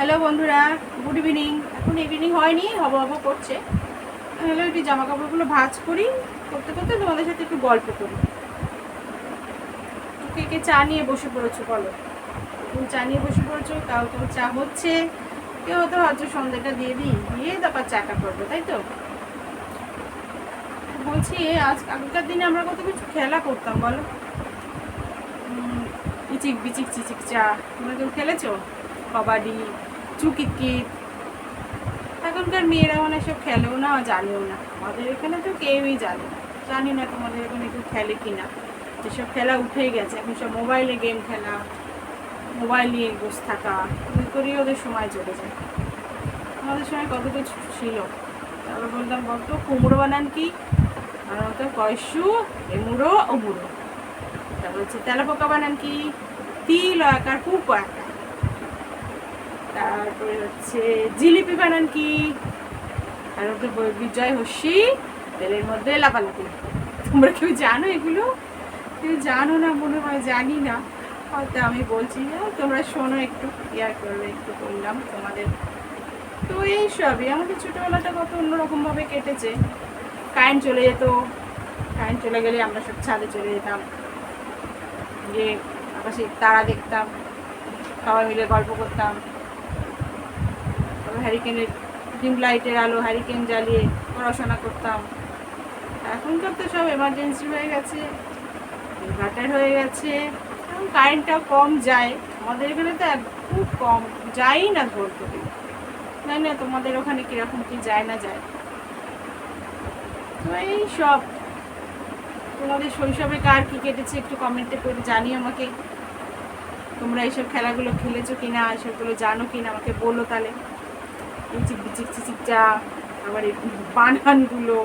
Hello বন্ধুরা, good evening. এখন evening হয়নি, হব হব করছে। হ্যালো, একটু জামা কাপড়গুলো ভাঁজ করি। করতে করতে তোমাদের সাথে একটু গল্প করি। কে কে চা নিয়ে বসে পড়েছো বলো? তুমি চা নিয়ে বসে পড়েছো কাউ কেউ চা হচ্ছে। কেউ হয়তো ভাবছ সন্ধ্যাটা দিয়ে দিই, দিয়ে তারপর চাটা করব, তাই তো? বলছি, আজ আগেকার দিনে আমরা কত কিছু খেলা করতাম, বলো? ইচিক বিচিক চিচিক চা। তোমরা কেউ খেলেছো? কবাডি চুকিকিট এখনকার মেয়েরা মানে সব খেলেও না, জানেও না। আমাদের এখানে তো কেউই জানে না। জানি না তোমাদের এখানে কেউ খেলে কি না। এসব খেলা উঠেই গেছে, এখন সব মোবাইলে গেম খেলা মোবাইল নিয়ে বসে থাকা ওই করেই ওদের সময় চলে যায়। আমাদের সময় কত কিছু ছিল। তারপর বলতাম কত কুমড়ো বানান কি? আর বলতো কয়সু, এমুড়ো ও মুড়ো তারপর হচ্ছে তেলাপোকা বানান কি? তিল আকার পুকো আকার তারপরে হচ্ছে জিলিপি বানান কি? আর বই- বিজয় হস্যি তেলের মধ্যে লাফালাফি। তোমরা কেউ জানো এগুলো? কেউ জানো না, মনে হয় জানি না। হয়তো আমি বলছি তোমরা শোনো একটু, ইয়ার করবে একটু বললাম তোমাদের। তো এই সবই। আমাদের ছোটোবেলাটা কত অন্যরকমভাবে কেটেছে। কারেন্ট চলে যেত, কারেন্ট চলে গেলে আমরা সব ছাদে চলে যেতাম। যে আকাশে তারা দেখতাম, সবাই মিলে গল্প করতাম। তারপর হ্যারিকেনের ডিম লাইটের আলো হ্যারিকেন জ্বালিয়ে পড়াশোনা করতাম। এখনকার তো সব এমার্জেন্সি হয়ে গেছে ইনভার্টার হয়ে গেছে, এখন কারেন্টটা কম যায়। আমাদের এখানে তো খুব কম যায়ই না ধরতে না না তোমাদের ওখানে কীরকম কি যায় না যায়। তো এই সব। তোমাদের শৈশবে কার কী কেটেছে একটু কমেন্টে করে জানিও আমাকে। তোমরা এইসব খেলাগুলো খেলেছো কিনা এসবগুলো জানো কিনা, আমাকে বলো তাহলে। চিচিক বিচিক চিচিক চা আবার বানানগুলো,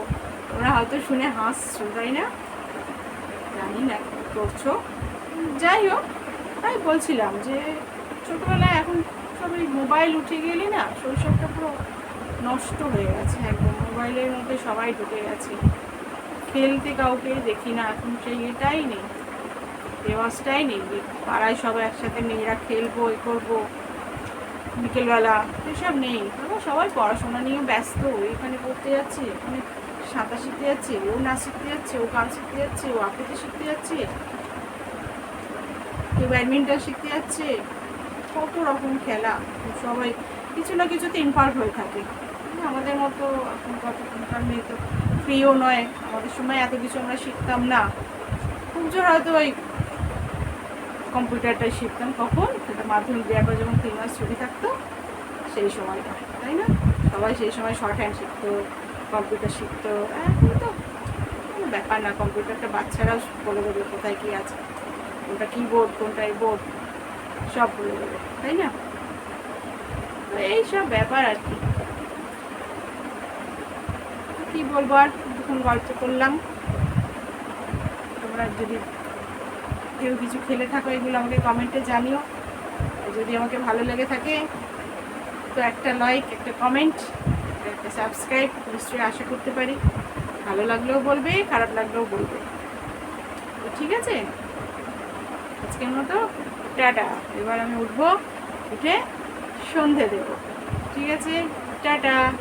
তোমরা হয়তো শুনে হাসছো, তাই না? জানি না করছ। যাই হোক, তাই বলছিলাম যে ছোটোবেলায় এখন সবাই মোবাইল উঠে গেলে না শৈশবটা পুরো নষ্ট হয়ে গেছে একদম। মোবাইলের মধ্যে সবাই ঢুকে গেছে। খেলতে কাউকে দেখি না, এখন সেই এটাই নেই। রেওয়াজটাই নেই পাড়ায় সবাই একসাথে মেয়েরা খেলব, এ করব। বিকেলবেলা, এসব নেই। এখন সবাই পড়াশোনা নিয়ে ব্যস্ত। এখানে পড়তে যাচ্ছে, এখানে সাঁতার শিখতে যাচ্ছে, ও নাচ শিখতে যাচ্ছে, ও গান শিখতে যাচ্ছে, ও আঁকতে শিখতে যাচ্ছে কেউ ব্যাডমিন্টন শিখতে যাচ্ছে। কত রকম খেলা। সবাই কিছু না কিছুতে ইনভলভ হয়ে থাকে। আমাদের মতো এখন কতক্ষণকার মেয়ে তো ফ্রিও নয়। আমাদের সময় এত কিছু আমরা শিখতাম না। খুব জোর হয়তো ওই কম্পিউটারটা শিখতাম কখন সেটা মাধ্যমিক দেওয়ার পর যখন তিন মাস ছুটি থাকতো, সেই সময়টা, তাই না? সবাই সেই সময় শর্ট হ্যান্ড শিখতো কম্পিউটার শিখতো এখন তো। কোনো ব্যাপার না, কম্পিউটারটা বাচ্চারাও বলে দেবে কোথায় কী আছে, কোনটা কিবোর্ড কোনটা বোর্ড সব বলে দেবে, তাই না? তো এই সব ব্যাপার আর কি। কী বলব আর? যখন গল্প করলাম। তোমরা যদি কেউ কিছু খেলে থাকো, এগুলো আমাকে কমেন্টে জানিও। যদি আমাকে ভালো লেগে থাকে, তো একটা লাইক একটা কমেন্ট একটা সাবস্ক্রাইব নিশ্চয়ই আশা করতে পারি। ভালো লাগলেও বলবে, খারাপ লাগলেও বলবে। তো ঠিক আছে? আজকের মতো টাটা। এবার আমি উঠবো, উঠে সন্ধে দেব। ঠিক আছে? টাটা।